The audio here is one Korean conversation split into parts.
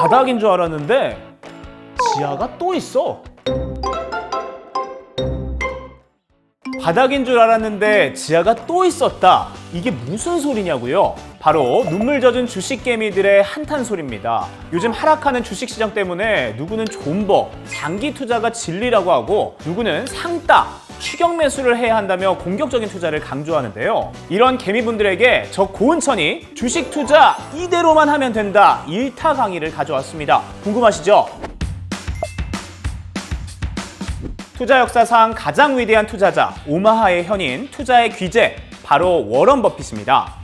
바닥인 줄 알았는데 지하가 또 있어. 바닥인 줄 알았는데 지하가 또 있었다. 이게 무슨 소리냐고요? 바로 눈물 젖은 주식 개미들의 한탄 소리입니다. 요즘 하락하는 주식 시장 때문에 누구는 존버, 장기 투자가 진리라고 하고 누구는 상따, 추격 매수를 해야 한다며 공격적인 투자를 강조하는데요. 이런 개미분들에게 저 고은천이 주식 투자 이대로만 하면 된다. 일타 강의를 가져왔습니다. 궁금하시죠? 투자 역사상 가장 위대한 투자자 오마하의 현인 투자의 귀재 바로 워런 버핏입니다.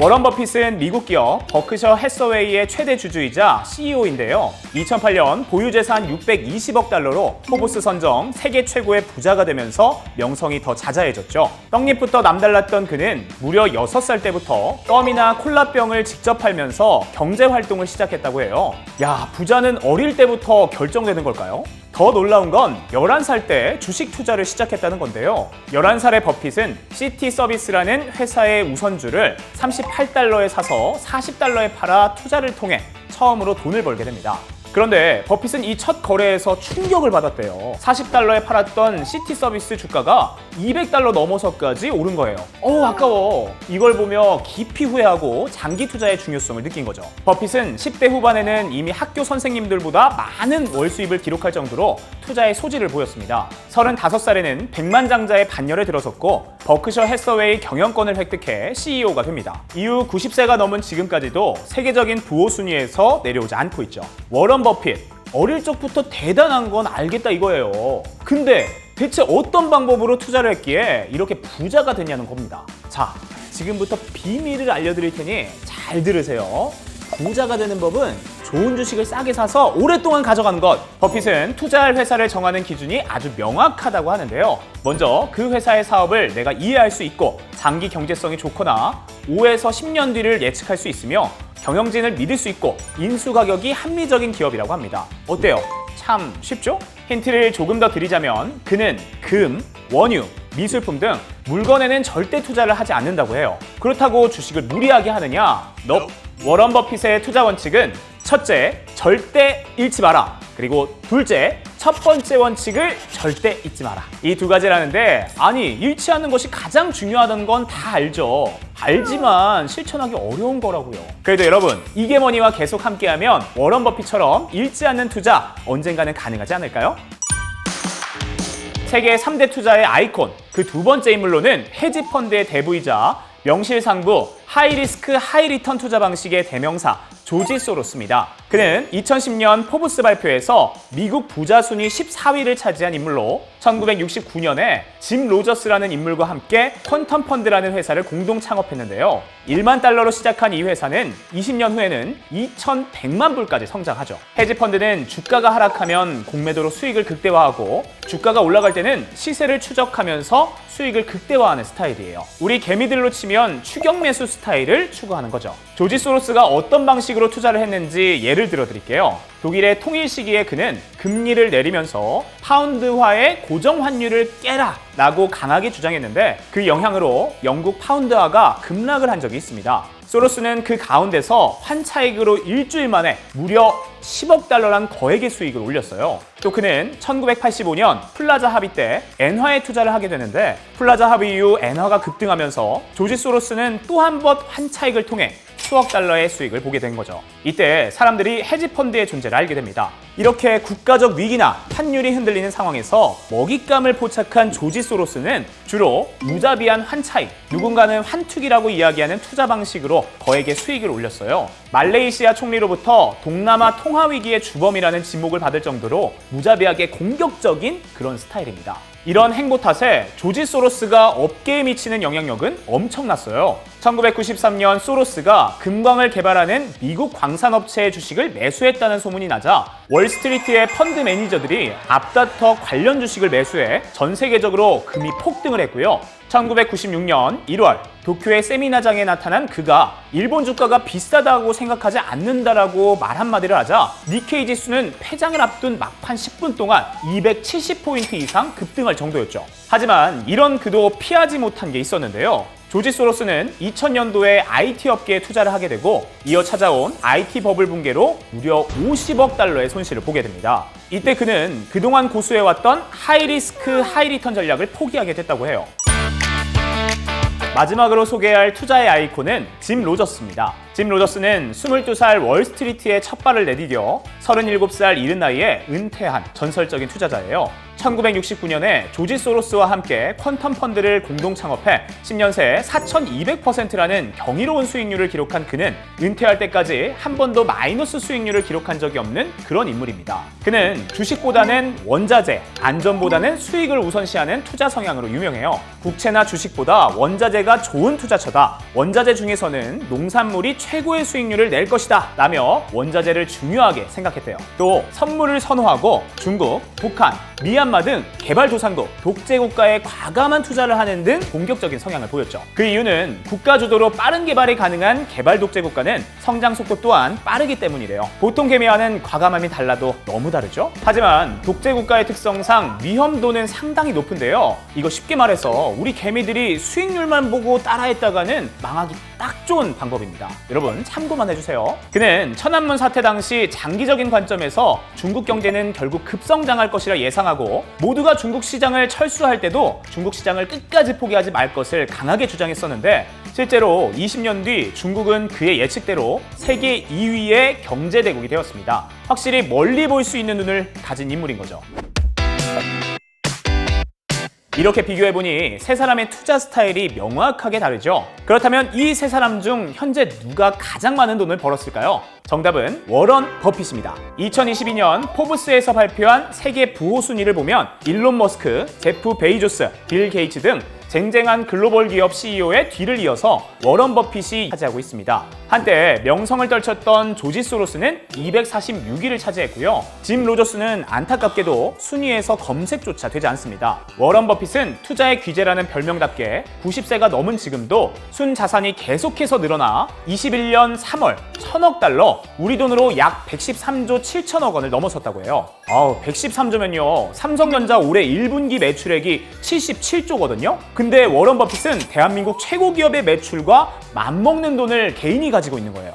워런 버핏은 미국 기업 버크셔 해서웨이의 최대 주주이자 CEO인데요. 2008년 보유 재산 620억 달러로 포브스 선정 세계 최고의 부자가 되면서 명성이 더 자자해졌죠. 떡잎부터 남달랐던 그는 무려 6살 때부터 껌이나 콜라병을 직접 팔면서 경제 활동을 시작했다고 해요. 야, 부자는 어릴 때부터 결정되는 걸까요? 더 놀라운 건 11살 때 주식 투자를 시작했다는 건데요. 11살의 버핏은 시티 서비스라는 회사의 우선주를 38달러에 사서 40달러에 팔아 투자를 통해 처음으로 돈을 벌게 됩니다. 그런데 버핏은 이 첫 거래에서 충격을 받았대요. 40달러에 팔았던 시티 서비스 주가가 200달러 넘어서까지 오른 거예요. 어우, 아까워. 이걸 보며 깊이 후회하고 장기 투자의 중요성을 느낀 거죠. 버핏은 10대 후반에는 이미 학교 선생님들보다 많은 월 수입을 기록할 정도로 투자의 소질을 보였습니다. 35살에는 백만장자의 반열에 들어섰고 버크셔 해서웨이 경영권을 획득해 CEO가 됩니다. 이후 90세가 넘은 지금까지도 세계적인 부호 순위에서 내려오지 않고 있죠. 워런 버핏 어릴 적부터 대단한 건 알겠다 이거예요. 근데 대체 어떤 방법으로 투자를 했기에 이렇게 부자가 됐냐는 겁니다. 자, 지금부터 비밀을 알려드릴 테니 잘 들으세요. 부자가 되는 법은 좋은 주식을 싸게 사서 오랫동안 가져가는 것. 버핏은 투자할 회사를 정하는 기준이 아주 명확하다고 하는데요. 먼저 그 회사의 사업을 내가 이해할 수 있고 장기 경제성이 좋거나 5에서 10년 뒤를 예측할 수 있으며 경영진을 믿을 수 있고 인수 가격이 합리적인 기업이라고 합니다. 어때요? 참 쉽죠? 힌트를 조금 더 드리자면 그는 금, 원유, 미술품 등 물건에는 절대 투자를 하지 않는다고 해요. 그렇다고 주식을 무리하게 하느냐? 너 워런 버핏의 투자 원칙은 첫째, 절대 잃지 마라. 그리고 둘째, 첫 번째 원칙을 절대 잊지 마라. 이 두 가지라는데 아니 않는 것이 가장 중요하다는 건 다 알죠. 알지만 실천하기 어려운 거라고요. 그래도 여러분 이게 뭐니와 계속 함께하면 워런 버핏처럼 잃지 않는 투자 언젠가는 가능하지 않을까요? 세계 3대 투자의 아이콘 그 두 번째 인물로는 헤지 펀드의 대부이자 명실상부 하이리스크 하이리턴 투자 방식의 대명사 조지 소로스입니다. 그는 2010년 포브스 발표에서 미국 부자 순위 14위를 차지한 인물로 1969년에 짐 로저스라는 인물과 함께 퀀텀 펀드라는 회사를 공동 창업했는데요. 1만 달러로 시작한 이 회사는 20년 후에는 2,100만 불까지 성장하죠. 헤지 펀드는 주가가 하락하면 공매도로 수익을 극대화하고 주가가 올라갈 때는 시세를 추적하면서 수익을 극대화하는 스타일이에요. 우리 개미들로 치면 추격 매수 스타일을 추구하는 거죠. 조지 소로스가 어떤 방식으로 투자를 했는지 예를 들어 드릴게요. 독일의 통일 시기에 그는 금리를 내리면서 파운드화의 고정 환율을 깨라 라고 강하게 주장했는데 그 영향으로 영국 파운드화가 급락을 한 적이 있습니다. 소로스는 그 가운데서 환차익으로 일주일 만에 무려 10억 달러란 거액의 수익을 올렸어요. 또 그는 1985년 플라자 합의 때 엔화에 투자를 하게 되는데 플라자 합의 이후 엔화가 급등하면서 조지 소로스는 또 한 번 환차익을 통해 수억 달러의 수익을 보게 된 거죠. 이때 사람들이 헤지펀드의 존재를 알게 됩니다. 이렇게 국가적 위기나 환율이 흔들리는 상황에서 먹잇감을 포착한 조지 소로스는 주로 무자비한 환차익, 누군가는 환투기라고 이야기하는 투자 방식으로 거액의 수익을 올렸어요. 말레이시아 총리로부터 동남아 통화 위기의 주범이라는 지목을 받을 정도로 무자비하게 공격적인 그런 스타일입니다. 이런 행보 탓에 조지 소로스가 업계에 미치는 영향력은 엄청났어요. 1993년 소로스가 금광을 개발하는 미국 광산업체의 주식을 매수했다는 소문이 나자 월스트리트의 펀드 매니저들이 앞다퉈 관련 주식을 매수해 전 세계적으로 금이 폭등을 했고요. 1996년 1월 도쿄의 세미나장에 나타난 그가 일본 주가가 비싸다고 생각하지 않는다라고 말 한마디를 하자 니케이 지수는 폐장을 앞둔 막판 10분 동안 270포인트 이상 급등할 정도였죠. 하지만 이런 그도 피하지 못한 게 있었는데요. 조지 소로스는 2000년도에 IT 업계에 투자를 하게 되고 이어 찾아온 IT 버블 붕괴로 무려 50억 달러의 손실을 보게 됩니다. 이때 그는 그동안 고수해왔던 하이리스크 하이리턴 전략을 포기하게 됐다고 해요. 마지막으로 소개할 투자의 아이콘은 짐 로저스입니다. 짐 로저스는 22살 월스트리트에 첫 발을 내디뎌 37살 이른 나이에 은퇴한 전설적인 투자자예요. 1969년에 조지 소로스와 함께 퀀텀 펀드를 공동 창업해 10년 새 4,200%라는 경이로운 수익률을 기록한 그는 은퇴할 때까지 한 번도 마이너스 수익률을 기록한 적이 없는 그런 인물입니다. 그는 주식보다는 원자재, 안전보다는 수익을 우선시하는 투자 성향으로 유명해요. 국채나 주식보다 원자재가 좋은 투자처다. 원자재 중에서는 농산물이 최고의 수익률을 낼 것이다. 라며 원자재를 중요하게 생각했대요. 또 선물을 선호하고 중국, 북한, 미얀마 등 개발도상국, 독재국가에 과감한 투자를 하는 등 공격적인 성향을 보였죠. 그 이유는 국가 주도로 빠른 개발이 가능한 개발 독재국가는 성장 속도 또한 빠르기 때문이래요. 보통 개미와는 과감함이 달라도 너무 다르죠? 하지만 독재국가의 특성상 위험도는 상당히 높은데요. 이거 쉽게 말해서 우리 개미들이 수익률만 보고 따라했다가는 망하기 딱 좋은 방법입니다. 여러분 참고만 해주세요. 그는 천안문 사태 당시 장기적인 관점에서 중국 경제는 결국 급성장할 것이라 예상하 고 모두가 중국 시장을 철수할 때도 중국 시장을 끝까지 포기하지 말 것을 강하게 주장했었는데 실제로 20년 뒤 중국은 그의 예측대로 세계 2위의 경제 대국이 되었습니다. 확실히 멀리 볼 수 있는 눈을 가진 인물인 거죠. 이렇게 비교해보니 세 사람의 투자 스타일이 명확하게 다르죠. 그렇다면 이 세 사람 중 현재 누가 가장 많은 돈을 벌었을까요? 정답은 워런 버핏입니다. 2022년 포브스에서 발표한 세계 부호 순위를 보면 일론 머스크, 제프 베이조스, 빌 게이츠 등 쟁쟁한 글로벌 기업 CEO의 뒤를 이어서 워런 버핏이 차지하고 있습니다. 한때 명성을 떨쳤던 조지 소로스는 246위를 차지했고요. 짐 로저스는 안타깝게도 순위에서 검색조차 되지 않습니다. 워런 버핏은 투자의 귀재라는 별명답게 90세가 넘은 지금도 순 자산이 계속해서 늘어나 21년 3월 1000억 달러, 우리 돈으로 약 113조 7천억 원을 넘어섰다고 해요. 아우, 113조면요. 삼성전자 올해 1분기 매출액이 77조거든요. 근데 워런 버핏은 대한민국 최고 기업의 매출과 맞먹는 돈을 개인이 가지고 있는 거예요.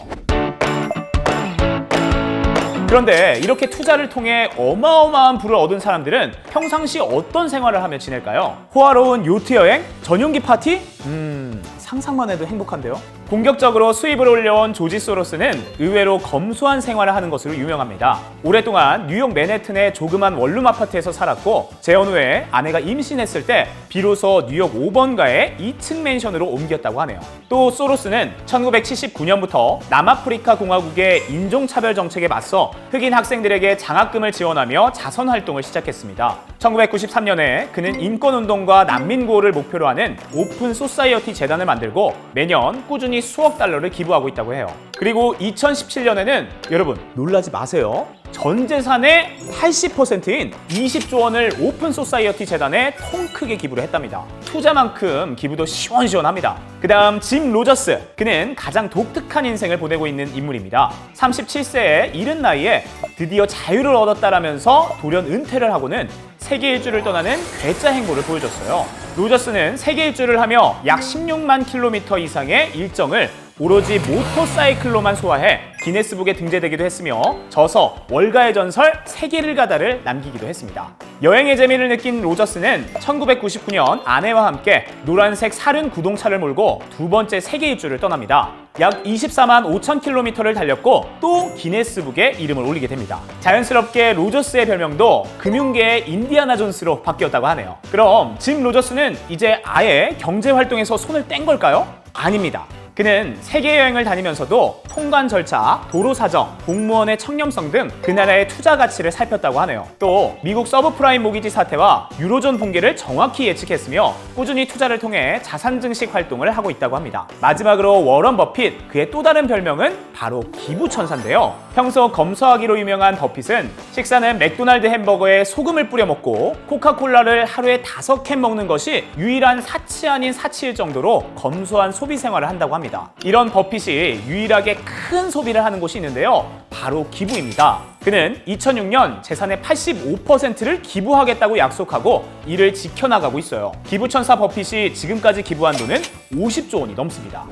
그런데 이렇게 투자를 통해 어마어마한 부를 얻은 사람들은 평상시 어떤 생활을 하며 지낼까요? 호화로운 요트 여행? 전용기 파티? 음, 상상만 해도 행복한데요? 공격적으로 수입을 올려온 조지 소로스는 의외로 검소한 생활을 하는 것으로 유명합니다. 오랫동안 뉴욕 맨해튼의 조그만 원룸 아파트에서 살았고 재혼 후에 아내가 임신했을 때 비로소 뉴욕 5번가의 2층 맨션으로 옮겼다고 하네요. 또 소로스는 1979년부터 남아프리카 공화국의 인종차별 정책에 맞서 흑인 학생들에게 장학금을 지원하며 자선 활동을 시작했습니다. 1993년에 그는 인권운동과 난민구호를 목표로 하는 오픈 소사이어티 재단을 만들고 매년 꾸준히 수억 달러를 기부하고 있다고 해요. 그리고 2017년에는 여러분 놀라지 마세요. 전 재산의 80%인 20조 원을 오픈 소사이어티 재단에 통 크게 기부를 했답니다. 투자만큼 기부도 시원시원합니다. 그 다음 짐 로저스. 그는 가장 독특한 인생을 보내고 있는 인물입니다. 37세의 이른 나이에 드디어 자유를 얻었다라면서 돌연 은퇴를 하고는 세계 일주를 떠나는 괴짜 행보를 보여줬어요. 로저스는 세계 일주를 하며 약 16만 킬로미터 이상의 일정을 오로지 모터사이클로만 소화해 기네스북에 등재되기도 했으며 저서 월가의 전설 세계를 가다를 남기기도 했습니다. 여행의 재미를 느낀 로저스는 1999년 아내와 함께 노란색 사륜 구동차를 몰고 두 번째 세계 일주를 떠납니다. 약 24만 5천 킬로미터를 달렸고 또 기네스북에 이름을 올리게 됩니다. 자연스럽게 로저스의 별명도 금융계의 인디아나 존스로 바뀌었다고 하네요. 그럼 짐 로저스는 이제 아예 경제 활동에서 손을 뗀 걸까요? 아닙니다. 그는 세계 여행을 다니면서도 통관 절차, 도로 사정, 공무원의 청렴성 등 그 나라의 투자 가치를 살폈다고 하네요. 또 미국 서브프라임 모기지 사태와 유로존 붕괴를 정확히 예측했으며 꾸준히 투자를 통해 자산 증식 활동을 하고 있다고 합니다. 마지막으로 워런 버핏 그의 또 다른 별명은 바로 기부 천사인데요. 평소 검소하기로 유명한 버핏은 식사는 맥도날드 햄버거에 소금을 뿌려 먹고 코카콜라를 하루에 다섯 캔 먹는 것이 유일한 사치 아닌 사치일 정도로 검소한 소비 생활을 한다고 합니다. 이런 버핏이 유일하게 큰 소비를 하는 곳이 있는데요. 바로 기부입니다. 그는 2006년 재산의 85%를 기부하겠다고 약속하고 이를 지켜나가고 있어요. 기부천사 버핏이 지금까지 기부한 돈은 50조 원이 넘습니다.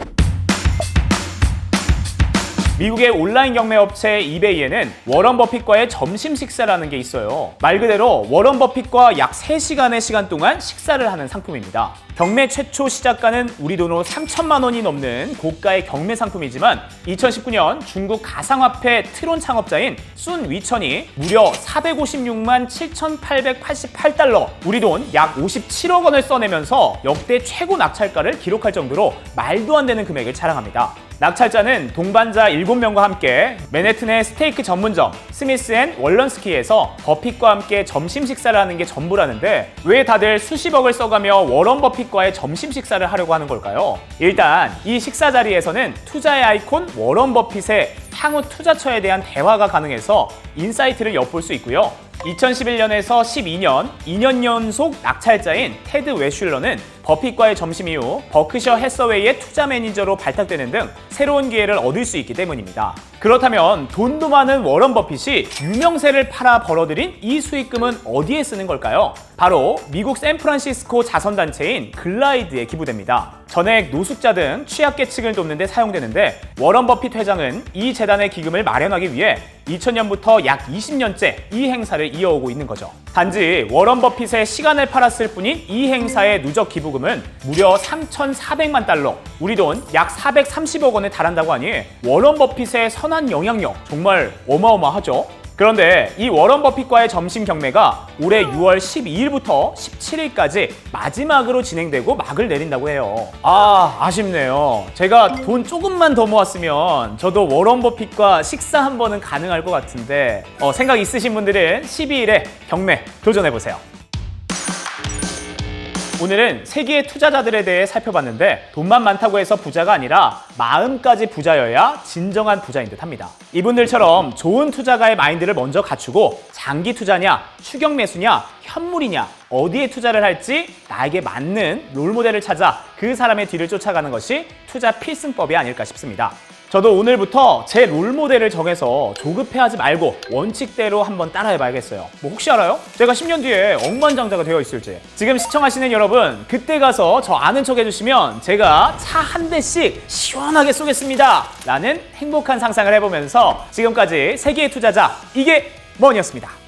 미국의 온라인 경매 업체 이베이에는 워런 버핏과의 점심 식사라는 게 있어요. 말 그대로 워런 버핏과 약 3시간의 시간 동안 식사를 하는 상품입니다. 경매 최초 시작가는 우리 돈으로 3천만 원이 넘는 고가의 경매 상품이지만 2019년 중국 가상화폐 트론 창업자인 순 위천이 무려 456만 7,888달러, 우리 돈 약 57억 원을 써내면서 역대 최고 낙찰가를 기록할 정도로 말도 안 되는 금액을 자랑합니다. 낙찰자는 동반자 7명과 함께 맨해튼의 스테이크 전문점 스미스 앤 월런스키에서 버핏과 함께 점심 식사를 하는 게 전부라는데 왜 다들 수십억을 써가며 워런 버핏과의 점심 식사를 하려고 하는 걸까요? 일단 이 식사 자리에서는 투자의 아이콘 워런 버핏의 향후 투자처에 대한 대화가 가능해서 인사이트를 엿볼 수 있고요. 2011년에서 12년 2년 연속 낙찰자인 테드 웨슐러는 버핏과의 점심 이후 버크셔 해서웨이의 투자 매니저로 발탁되는 등 새로운 기회를 얻을 수 있기 때문입니다. 그렇다면 돈도 많은 워런 버핏이 유명세를 팔아 벌어들인 이 수익금은 어디에 쓰는 걸까요? 바로 미국 샌프란시스코 자선단체인 글라이드에 기부됩니다. 전액 노숙자 등 취약계층을 돕는 데 사용되는데 워런 버핏 회장은 이 재단의 기금을 마련하기 위해 2000년부터 약 20년째 이 행사를 이어오고 있는 거죠. 단지 워런 버핏의 시간을 팔았을 뿐인 이 행사의 누적 기부금은 무려 3,400만 달러, 우리 돈 약 430억 원에 달한다고 하니 워런 버핏의 선한 영향력 정말 어마어마하죠. 그런데 이 워런 버핏과의 점심 경매가 올해 6월 12일부터 17일까지 마지막으로 진행되고 막을 내린다고 해요. 아, 아쉽네요. 제가 돈 조금만 더 모았으면 저도 워런 버핏과 식사 한 번은 가능할 것 같은데 어, 생각 있으신 분들은 12일에 경매 도전해보세요. 오늘은 세계의 투자자들에 대해 살펴봤는데 돈만 많다고 해서 부자가 아니라 마음까지 부자여야 진정한 부자인 듯 합니다. 이분들처럼 좋은 투자가의 마인드를 먼저 갖추고 장기 투자냐, 추격 매수냐, 현물이냐, 어디에 투자를 할지 나에게 맞는 롤모델을 찾아 그 사람의 뒤를 쫓아가는 것이 투자 필승법이 아닐까 싶습니다. 저도 오늘부터 제 롤모델을 정해서 조급해하지 말고 원칙대로 한번 따라해봐야겠어요. 뭐 혹시 알아요? 제가 10년 뒤에 억만장자가 되어 있을지. 지금 시청하시는 여러분, 그때 가서 저 아는 척 해주시면 제가 차 한 대씩 시원하게 쏘겠습니다. 라는 행복한 상상을 해보면서 지금까지 세계의 투자자, 이게 뭐니었습니다.